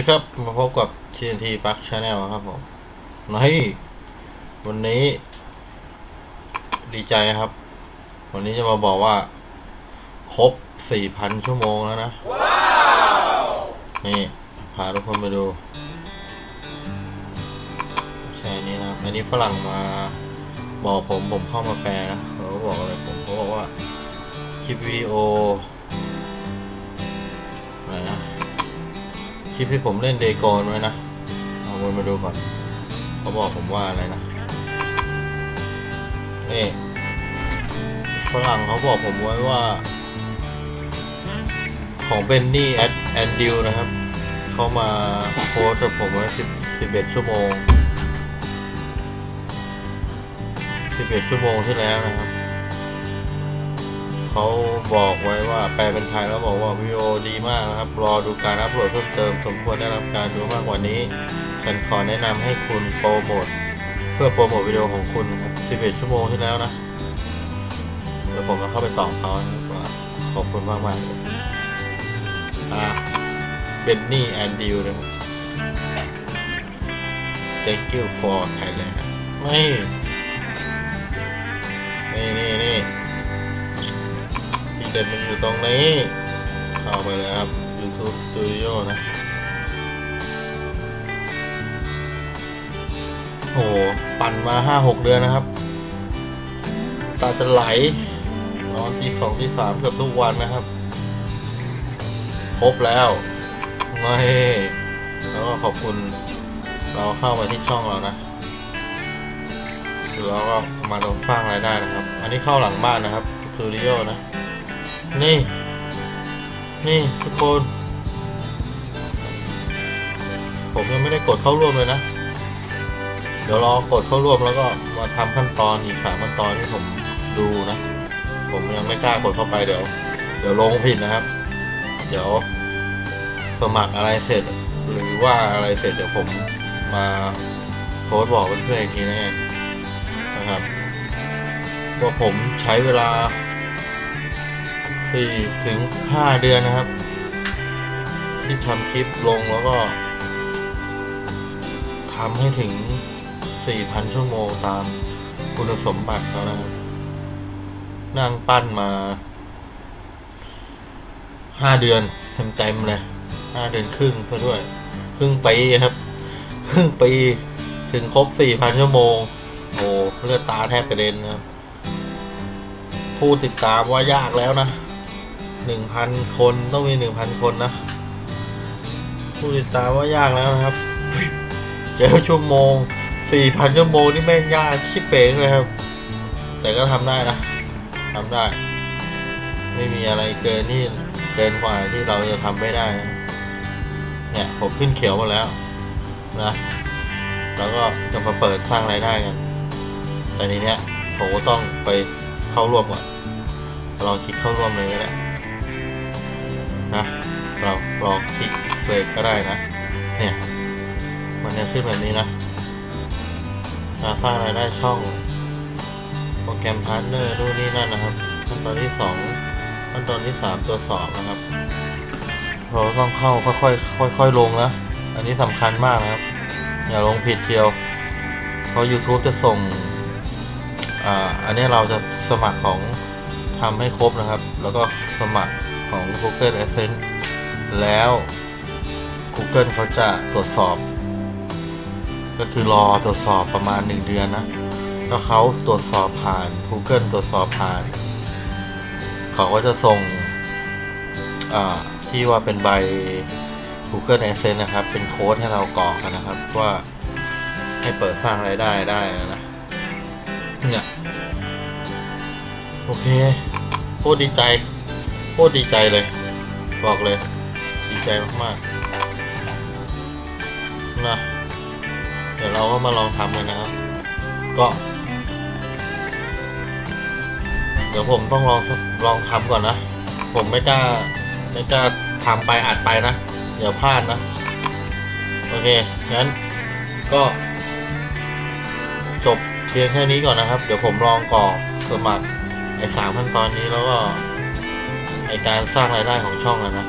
ดีครับ มาพบกับ TNT Park Channel ครับผมนี่วันนี้ ดีใจครับ วันนี้จะมาบอกว่า ครบ 4,000 ชั่วโมงแล้วนะนี่ พาทุกคนไปดู ใช่นี่นะอันนี้ฝรั่งมาบอกผมผมเข้ามาแปลนะเขาบอกอะไรผมเขาบอกว่า คลิปวิดีโอ ลิปที่ผมเล่นเดโกนไว้นะเอาวนมาดูก่อนเขาบอกผมว่าอะไรนะนี่ฝรั่งเขาบอกผมไว้ว่า ของเบนนี่แอดแอนดิวนะครับ เขามาโพสกับผมไว้สิบสิบเอ็ดชั่วโมงสิบเอ็ดชั่วโมงที่แล้วนะครับ เขาบอกไว้ว่าแปลเป็นไทยแล้วบอกว่าวิดีโอดีมากนะครับ รอดูการอัปโหลดเพิ่มเติมสมควรได้รับการดูมากกว่านี้ ฉันขอแนะนำให้คุณโปรโมทเพื่อโปรโมทวิดีโอของคุณครับ11ชั่วโมงที่แล้วนะเดี๋ยวผมจะเข้าไปตอบเขานะครับว่าขอบคุณมากมากๆเลยอ่าเบนนี่แอนดิวนะครับ thank you for Thailand ไม่ ที่เด่นมันอยู่ตรงนี้ เข้าไปเลยครับ YouTube Studio นะ โอ้หปั่นมาห้าหกเดือนนะครับ ตาจะไหลนอนที่สองที่สามเกือบทุกวันนะครับ ครบแล้วไม่แล้วก็ขอบคุณเราเข้ามาที่ช่องเรานะแล้วก็มาลงสร้างรายได้นะครับ อันนี้เข้าหลังบ้านนะครับสตูดิโอนะ นี่ นี่ทุกคน ผมยังไม่ได้กดเข้าร่วมเลยนะ เดี๋ยวรอกดเข้าร่วมแล้วก็มาทำขั้นตอนอีกสามขั้นตอนที่ผมดูนะ ผมยังไม่กล้ากดเข้าไปเดี๋ยว เดี๋ยวลงผิดนะครับ เดี๋ยวสมัครอะไรเสร็จ หรือว่าอะไรเสร็จเดี๋ยวผมมาโพสบอกเพื่อนๆอีกทีนะนะครับว่าผมใช้เวลา สี่ถึงห้าเดือนนะครับ ที่ทำคลิปลงแล้วก็ทำให้ถึงสี่พันชั่วโมงตามคุณสมบัติเขานะครับ นั่งปั้นมาห้าเดือนเต็มๆเลยห้าเดือนครึ่งเพื่อด้วย ครึ่งปีครับ ครึ่งปีถึงครบสี่พันชั่วโมง โอ้เลือดตาแทบกระเด็นนะครับผู้ติดตามว่ายากแล้วนะ หนึ่งพันคนต้องมีหนึ่งพันคนนะผู้ติดตามว่ายากแล้วนะครับเจอชั่วโมงสี่พันชั่วโมงนี่แม่งยากชิบเป๋งเลยครับ แต่ก็ทำได้นะทำได้ ไม่มีอะไรเกินที่เกินกว่าที่เราจะทำไม่ได้นะเนี่ยผมขึ้นเขียวมาแล้วนะแล้วก็จะมาเปิดสร้างรายได้กัน แต่ทีเนี้ยผมก็ต้องไปเข้าร่วมก่อนลองคลิกเข้าร่วมเลยก็ได้ นะ เราลองคลิกเลยก็ได้นะ เนี่ย มันจะขึ้นแบบนี้นะมาสร้างรายได้ช่อง โปรแกรมพาร์ทเนอร์นู่นนี่นั่นนะครับขั้นตอนที่สองขั้นตอนที่สามตัวสอบนะครับเราต้องเข้าค่อยๆค่อย ๆ ลงนะ อันนี้สำคัญมากนะครับ อย่าลงผิดเทียวเพราะ YouTube จะส่งอ่าอันนี้เราจะสมัครของทำให้ครบนะครับ แล้วก็สมัคร ของ Google Adsense แล้ว Google เขาจะตรวจสอบ ก็คือรอตรวจสอบประมาณ 1 เดือนนะถ้าเขาตรวจสอบผ่าน Google ตรวจสอบผ่าน เขาก็จะส่งที่ว่าเป็นใบ Google Adsense นะครับ เป็นโค้ดให้เรากรอกกันนะครับ ว่าให้เปิดสร้างรายได้ได้นะเนี่ย โอเคโคตรดีใจ ตรดีใจเลย บอกเลย ดีใจมากๆนะเดี๋ยวเราก็มาลองทำกันนะครับ ก็ เดี๋ยวผมต้องลองลองทำก่อนนะ ผมไม่กล้าไม่กล้าทำไปอัดไปนะ เดี๋ยวพลาดนะ โอเค งั้นก็จบเพียงแค่นี้ก่อนนะครับ เดี๋ยวผมลองกรอกสมัครไอ้สามขั้นตอนนี้แล้วก็ ไอการสร้างรายได้ของช่องอะนะ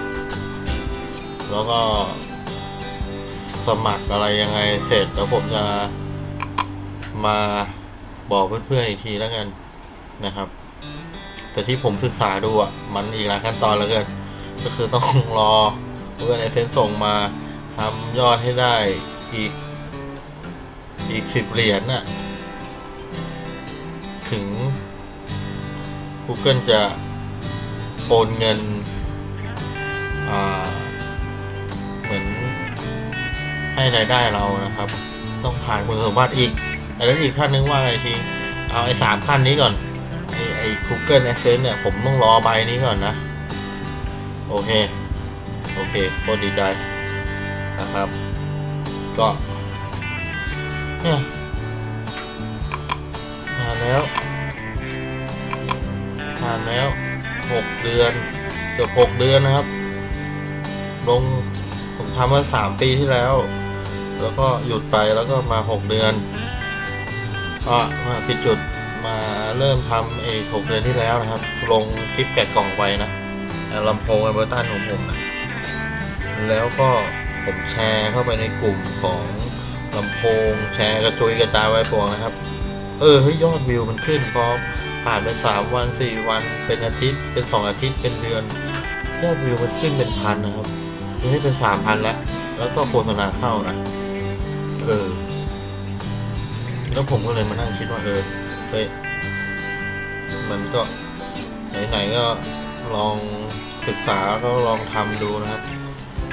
แล้วก็ สมัครอะไรยังไงเสร็จแล้วผมจะมาบอกเพื่อนๆอีกทีแล้วกันนะครับ แต่ที่ผมศึกษาดูอะมันอีกหลายขั้นตอนแล้วเกินก็คือต้องรอเพื่อนในเซนส่งมาทำยอดให้ได้อีก อีกสิบเหรียญน่ะ ถึง Google จะ โอนเงินเหมือนให้รายได้เรานะครับ ต้องผ่านคุณสมบัติอีกแล้วอีกขั้นนึงว่าไงทีเอาไอ้สามขั้นนี้ก่อนไอ้ไอ้ Google Adsense เนี่ยผมต้องรอใบนี้ก่อนนะ โอเค โอเคโคตรดีใจนะครับ ก็เนี่ยผ่านแล้วผ่านแล้ว หกเดือนเกือบหกเดือนนะครับ ลงผมทำมาสามปีที่แล้ว แล้วก็หยุดไปแล้วก็มาหกเดือนก็มาปิดจุดมาเริ่มทำเอกหกเดือนที่แล้วนะครับ ลงคลิปแกะกล่องไปนะลำโพงไอเบอร์ตันของผมนะแล้วก็ผมแชร์เข้าไปในกลุ่มของลำโพง แชร์กระจุยกระจายไว้ปวงนะครับ เออเฮ้ยยอดวิวมันขึ้นพอ ผ่านไปสามวันสี่วันเป็นอาทิตย์ เป็นสองอาทิตย์เป็นเดือนยอดวิวมันขึ้นเป็นพันนะครับทีนี้เป็นสามพันแล้ว แล้วก็โฆษณาเข้านะเออ แล้วผมก็เลยมานั่งคิดว่าเออเฮ้ยมันก็ไหนๆก็ลองศึกษาก็ลองทำดูนะครับ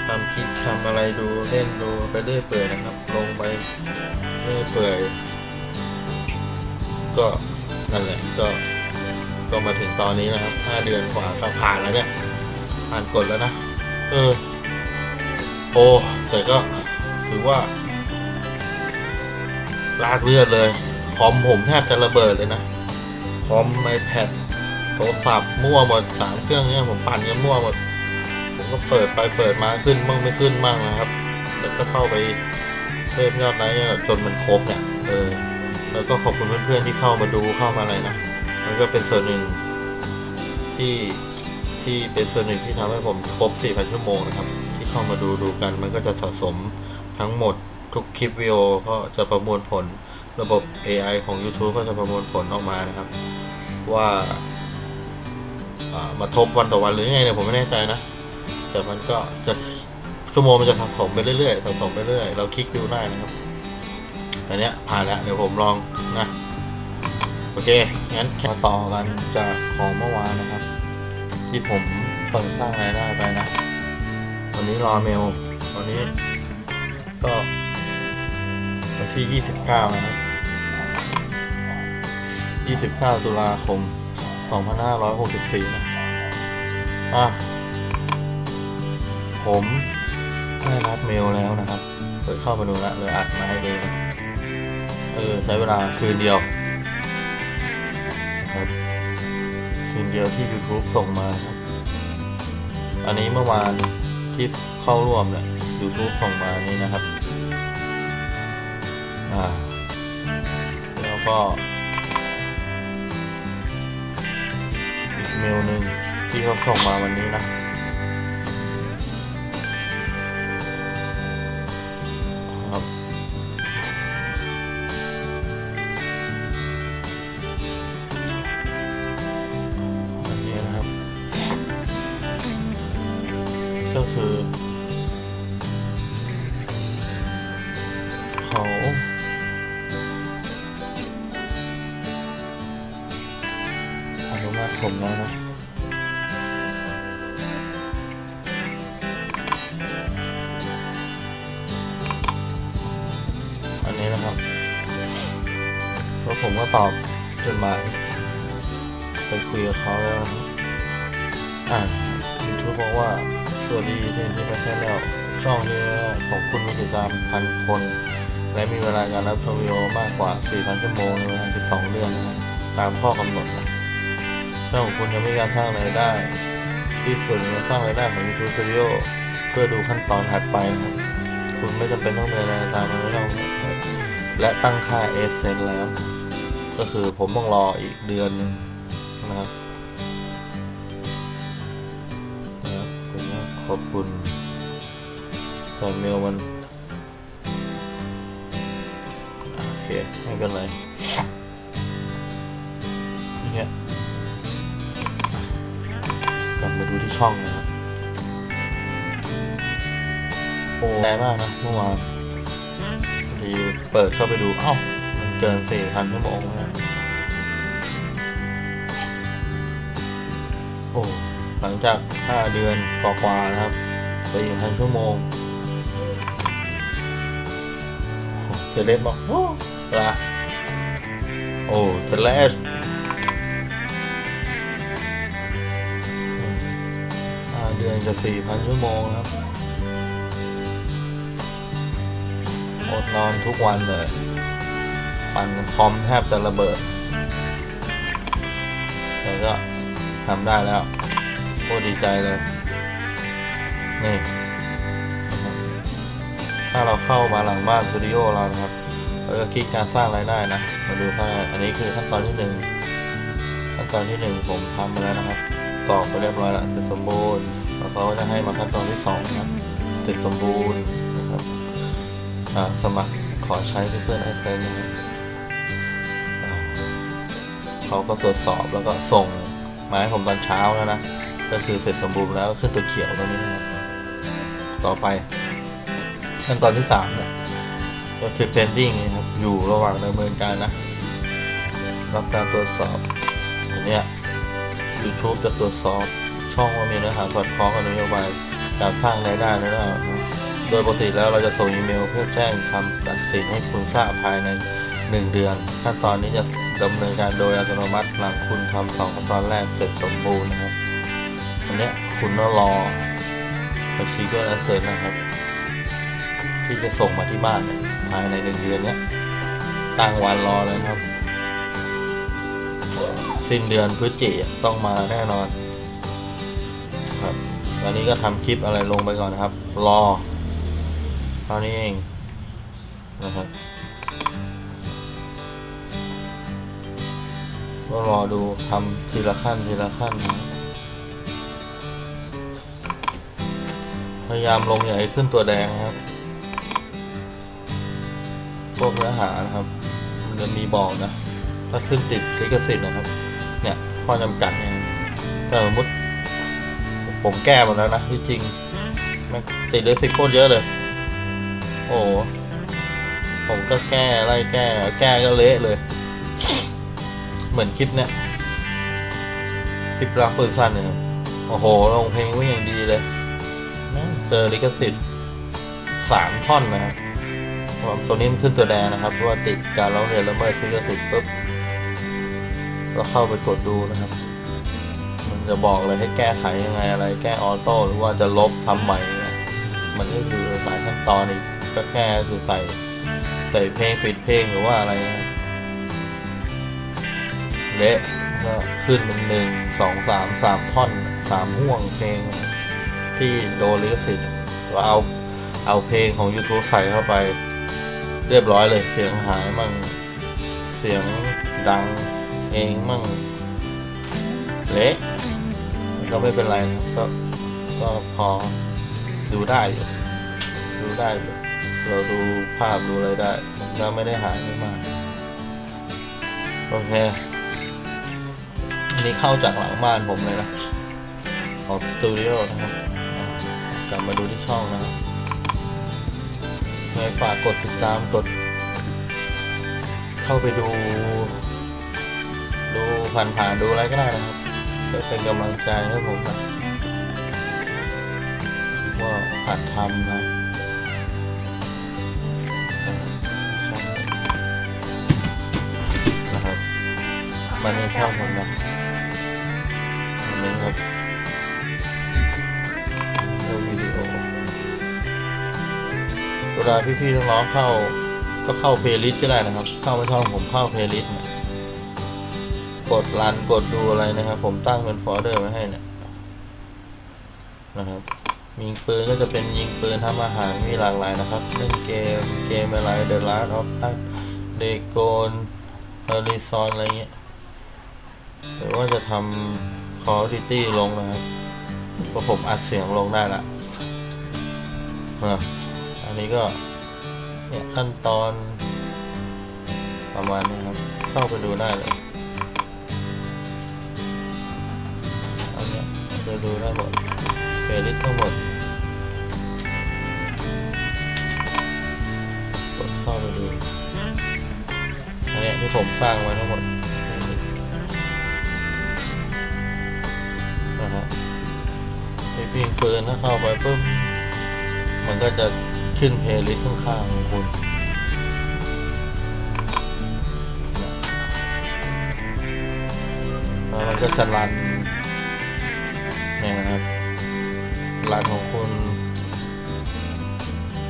ทำคลิปทำอะไรดูเล่นดูไปเรื่อยเปื่อยนะครับ ลงไปเรื่อยเปื่อยก็ นั่นแหละก็ก็มาถึงตอนนี้นะครับห้าเดือนกว่าก็ผ่านแล้วเนี่ย ผ่านกฎแล้วนะ เออ โอ้แต่ก็ถือว่า ลากเลือดเลย คอมผมแทบจะระเบิดเลยนะ คอมไอแพดโทรศัพท์มั่วหมดสามเครื่องเนี่ยผมปั่นกันมั่วหมด ผมก็เปิดไปเปิดมาขึ้นมั่งไม่ขึ้นมั่งนะครับ แล้วก็เข้าไปเพิ่มยอดไลค์จนมันครบเนี่ย เออ แล้วก็ขอบคุณเพื่อนๆที่เข้ามาดูเข้ามาอะไรนะ มันก็เป็นส่วนหนึ่งที่ที่เป็นส่วนหนึ่งที่ทำให้ผมครบ 4,000 ชั่วโมงนะครับ ที่เข้ามาดูดูกัน มันก็จะสะสมทั้งหมดทุกคลิปวิดีโอก็จะประมวลผลระบบ AI ของ YouTube ก็จะประมวลผลออกมานะครับ ว่าอ่ามาทบวันต่อวันหรือไงเนี่ยผมไม่แน่ใจนะ แต่มันก็จะชั่วโมงมันจะสะสมไปเรื่อยๆสะสมไปเรื่อยเราคลิกดูได้นะครับ อันเนี้ยผ่านแล้วเดี๋ยวผมลองนะโอเคงั้นมาต่อกันจากของเมื่อวานนะครับ ที่ผมเปิดสร้างรายได้ไปนะวันนี้รอเมลวันนี้ก็วันที่ 29 นะครับ 29 ตุลาคม 2564 นะอะผมได้รับเมลแล้วนะครับ เปิดเข้ามาดูแล้วเลยอัดมาให้ดูนะ เออใช้เวลาคืนเดียวครับคืนเดียวที่ YouTube ส่งมาครับ อันนี้เมื่อวานที่เข้าร่วมเนี่ย YouTube ส่งมานี่นะครับ อ่า แล้วก็อีกเมลหนึ่งที่เขาส่งมาวันนี้นะ ก็คือเขาอนุมัติผมแล้วนะอันนี้นะครับแล้วผมก็ตอบจดหมายไปคุยกับเขาแล้วครับอ่ายูทูบบอกว่า สวัสดีที่ที่มาแค่แล้วช่องนี้ของคุณมีติดตามพันคน และมีเวลาการรับชมวิดีโอมากกว่า 4,000 ชั่วโมงในเวลา12 เดือนนะตามข้อกำหนดนะช่องของคุณจะมีการสร้างรายได้ ที่ส่วนมาสร้างรายได้ของ YouTube Studio เพื่อดูขั้นตอนถัดไปนะครับคุณไม่จำเป็นต้องเดินะตามมันไม่ต้องและตั้งค่าเอสเซนแล้ว ก็คือผมต้องรออีกเดือนหนึงนะครับ ขอบคุณแต่เมลมัน โอเค ไม่เป็นไรเนี่ยกลับมาดูที่ช่องนะครับ โอ้แรงมากนะเมื่อวานพอดีเปิดเข้าไปดู เอ้า มันเกินสี่พันชั่วโมงแล้ว หลังจากห้าเดือนกว่าๆนะครับสี่พันชั่วโมงเจเลสบอกโอ้ละโอ้เจเลสเดือนกับสี่พันชั่วโมงครับอดนอนทุกวันเลย ปั่นคอมแทบจะระเบิดแต่ก็ทำได้แล้ว คตรดีใจเลย นี่ ถ้าเราเข้ามาหลังบ้านสตูดิโอเรานะครับ เราก็คลิกการสร้างรายได้นะ มาดูถ้าอันนี้คือขั้นตอนที่หนึ่งขั้นตอนที่หนึ่งผมทำไปแล้วนะครับกรอกไปเรียบร้อยแล้วเสร็จสมบูรณ์ แล้วเขาจะให้มาขั้นตอนที่สองนะครับเสร็จสมบูรณ์นะครับสมัครขอใช้เพื่อนไอเซนนะครับเขาก็ตรวจสอบแล้วก็ส่งมาให้ผมตอนเช้าแล้วนะ ก็คือเสร็จสมบูรณ์แล้วขึ้นตัวเขียวตรงนี้นะครับต่อไปขั้นตอนที่สามเนี่ยก็คือ pending นะครับอยู่ระหว่างดำเนินการนะ รับการตรวจสอบอันเนี้ย YouTube จะตรวจสอบช่องว่ามีเนื้อหาสอดคล้องกับนโยบายการสร้างรายได้หรือเปล่านะโดยปกติแล้วเราจะส่งอีเมลเพื่อแจ้งคำตัดสินให้คุณทราบภายใน 1 เดือน ขั้นตอนนี้จะดำเนินการโดยอัตโนมัติหลังคุณทำสองขั้นตอนแรกเสร็จสมบูรณ์นะครับ อันเนี้ยคุณต้องรอบัญชีก็อันเสร็จนะครับ ที่จะส่งมาที่บ้านเนี่ยภายในหนึ่งเดือนเนี้ยตั้งวันรอเลยครับ สิ้นเดือนพฤศจิกต้องมาแน่นอน ครับตอนนี้ก็ทำคลิปอะไรลงไปก่อนนะครับ รอเท่านี้เองนะครับก็รอดูทำทีละขั้นทีละขั้นนะ พยายามลงให้ขึ้นตัวแดงครับ พวกเนื้อหานะครับ มันจะมีบอกนะ ถ้าขึ้นติดลิขสิทธิ์นะครับ เนี่ยข้อจำกัดเนี่ยสมมติผมแก้หมดแล้วนะที่จริงม่ติดเลิขสิโคตรเยอะเลย โอ้ผมก็แก้ไล่แก้ แก้ก็เละเลย เหมือนคลิปเนี้ยคลิปรักปืนสั้นเนี่ยโอ้โหลงเพลงไว้อย่างดีเลย เจอลิขสิทธิ์สามท่อนนะครับผมตัวนี้มันขึ้นตัวแดงนะครับเพราะว่าติดการร้องเรียนละเมิดลิขสิทธิ์ปุ๊บก็เข้าไปกดดูนะครับ มันจะบอกเลยให้แก้ไขยังไงอะไร แก้ออโต้หรือว่าจะลบทำใหม่มันก็คือหลายขั้นตอนอีกก็แค่คือใส่ใส่เพลงปิดเพลงหรือว่าอะไรนะเละก็ขึ้นเป็นหนึ่งสองสามสามท่อนสามห่วงเพลง ที่โดนลิขสิทธิ์เราเอาเอาเพลงของ YouTube ใส่เข้าไป เรียบร้อยเลยเสียงหายมั่งเสียงดังเองมั่งเละก็ไม่เป็นไรนะก็ก็พอดูได้อยู่ดูได้อยู่เราดูภาพดูอะไรได้ก็ไม่ได้หายไม่มากโอเคนนี้เข้าจากหลังบ้านผมเลยนะ ออกสตูดิโอนะครับ กลับมาดูที่ช่องนะครับยังฝากกดติดตามกด เข้าไปดู ดูผ่านๆดูอะไรก็ได้นะครับเพื่อเป็นกำลังใจให้ผมนะว่าหัดทำนะนะครับมันไม่ชอบผมนะอันนี้ครับ เวลาพี่ๆน้องๆเข้า ก็เข้าเพลย์ลิสต์ก็ได้นะครับ เข้ามาช่องผมเข้าเพลย์ลิสต์กดรันกดดูอะไรนะครับ ผมตั้งเป็นโฟลเดอร์ไว้ให้เนี่ยนะครับยิงปืนก็จะเป็นยิงปืนทำอาหารมีหลากหลายนะครับ เล่นเกมเกมอะไร The Last of Us d a g o n Horizon อะไรเงี้ยหรือว่าจะทำ Call of Duty ลงนะครับก็ผมอัดเสียงลงได้ละอะ นี้ก็เนี่ยขั้นตอนประมาณนี้ครับ เข้าไปดูได้เลยอันเนี้ยจะดูได้หมดเพลย์ลิสต์ทั้งหมดกดเข้าไปดูอันเนี้ยที่ผมสร้างไว้ทั้งหมดนะฮะไอพิงปืนถ้าเข้าไปปุ๊บมันก็จะ ขึ้นเพลย์ลิสต์ข้างๆของคุณแล้วมันก็จะรันนี่นะครับรันของคุณ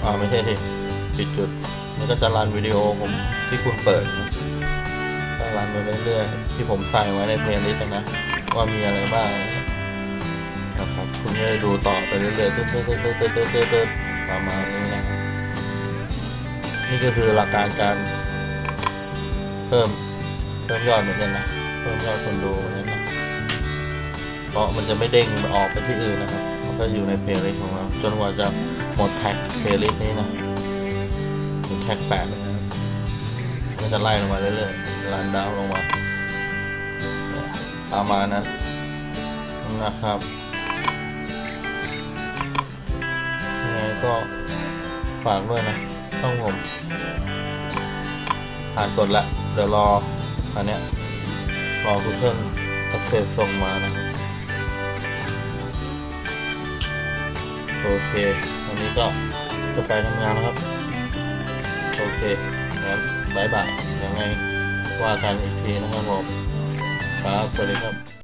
อ่าไม่ใช่ทีปิดจุดมันก็จะรันวิดีโอผมที่คุณเปิดก็รันไปเรื่อยๆที่ผมใส่ไว้ในเพลย์ลิสต์นะว่ามีอะไรบ้างนะครับคุณจะดูต่อไปเรื่อยๆเตึ๊ดตึ๊ด ประมาณนี้นะนี่ก็คือหลักการการเพิ่มเพิ่มยอดเหมือนกันนะเพิ่มยอดคนดูเหมือนกันนะเพราะมันจะไม่เด้งออกไปที่อื่นนะครับมันก็อยู่ในเพลย์ลิสต์ของเราจนกว่าจะหมดแท็กเพลย์ลิสต์นี้นะถึงแท็กแปดนะครับมันจะไล่ลงมาเรื่อยๆรันดาวน์ลงมาประมาณนั้นนะครับ ก็ฝากด้วยนะต้องผมผ่านกดละ เดี๋ยวรออันเนี้ยรอ Google Access ส่งมานะครับโอเควันนี้ก็จะไปทำงานแล้วครับ โอเคงั้นบายบายยังไงว่ากันอีกทีนะครับผมครับสวัสดีครับ